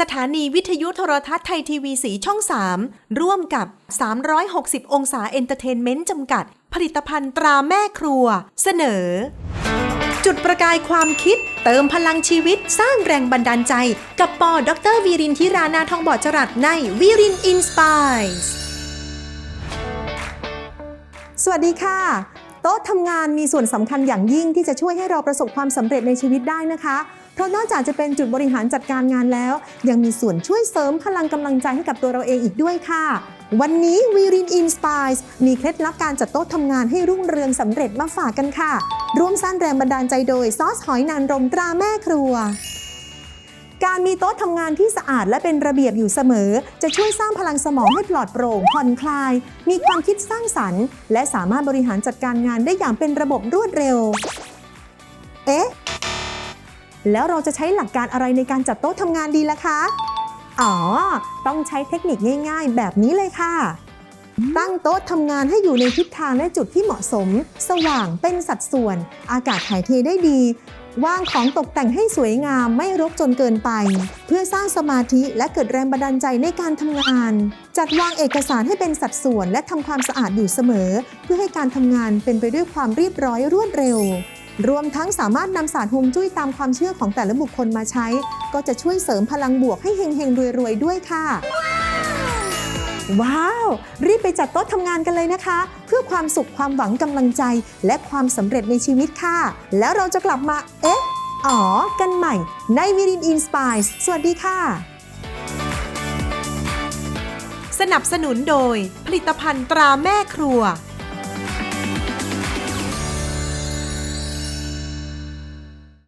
สถานีวิทยุโทรทัศน์ไทยทีวีสีช่อง 3 ร่วมกับ 360 องศาเอนเตอร์เทนเมนต์จำกัด ผลิตภัณฑ์ตราแม่ครัว เสนอ จุดประกายความคิด เติมพลังชีวิตสร้างแรงบันดาลใจ กับปอดรวีรินทิรานาทองบอดจรัสในวีรินอินสปายส์สวัสดีค่ะโต๊ะทำงานมีส่วนสำคัญอย่างยิ่งที่จะช่วยให้เราประสบความสำเร็จในชีวิตได้นะคะ เพราะนอกจากจะเป็นจุดบริหารจัดการงานแล้ว ยังมีส่วนช่วยเสริมพลังกำลังใจให้กับตัวเราเองอีกด้วยค่ะ วันนี้วีรินอินสปายมีเคล็ดลับการจัดโต๊ะทำงานให้รุ่งเรืองสำเร็จมาฝากกันค่ะ ร่วมสร้างแรงบันดาลใจโดยซอสหอยนางรมตราแม่ครัวการมีโต๊ะทำงานที่สะอาดและเป็นระเบียบอยู่เสมอ จะช่วยสร้างพลังสมองให้ปลอดโปร่งผ่อนคลาย มีความคิดสร้างสรรค์ และสามารถบริหารจัดการงานได้อย่างเป็นระบบรวดเร็ว เอ๊ะ แล้วเราจะใช้หลักการอะไรในการจัดโต๊ะทำงานดีล่ะคะ อ๋อ ต้องใช้เทคนิคง่ายๆ แบบนี้เลยค่ะ ตั้งโต๊ะทำงานให้อยู่ในทิศทางและจุดที่เหมาะสม สว่างเป็นสัดส่วน อากาศถ่ายเทได้ดีวางของตกแต่งให้สวยงามไม่รกจนเกินไป เพื่อสร้างสมาธิและเกิดแรงบันดาลใจในการทำงาน จัดวางเอกสารให้เป็นสัดส่วนและทำความสะอาดอยู่เสมอ เพื่อให้การทำงานเป็นไปด้วยความเรียบร้อยรวดเร็ว รวมทั้งสามารถนำศาสตร์ฮวงจุ้ยตามความเชื่อของแต่ละบุคคลมาใช้ ก็จะช่วยเสริมพลังบวกให้เฮงๆรวยๆด้วยค่ะ ว้าว รีบไปจัดโต๊ะทำงานกันเลยนะคะ เพื่อความสุขความหวังกำลังใจ และความสำเร็จในชีวิตค่ะ แล้วเราจะกลับมาเอ๊ะอ๋อกันใหม่ในวิรินอินสปายสวัสดีค่ะ สนับสนุนโดยผลิตภัณฑ์ตราแม่ครัว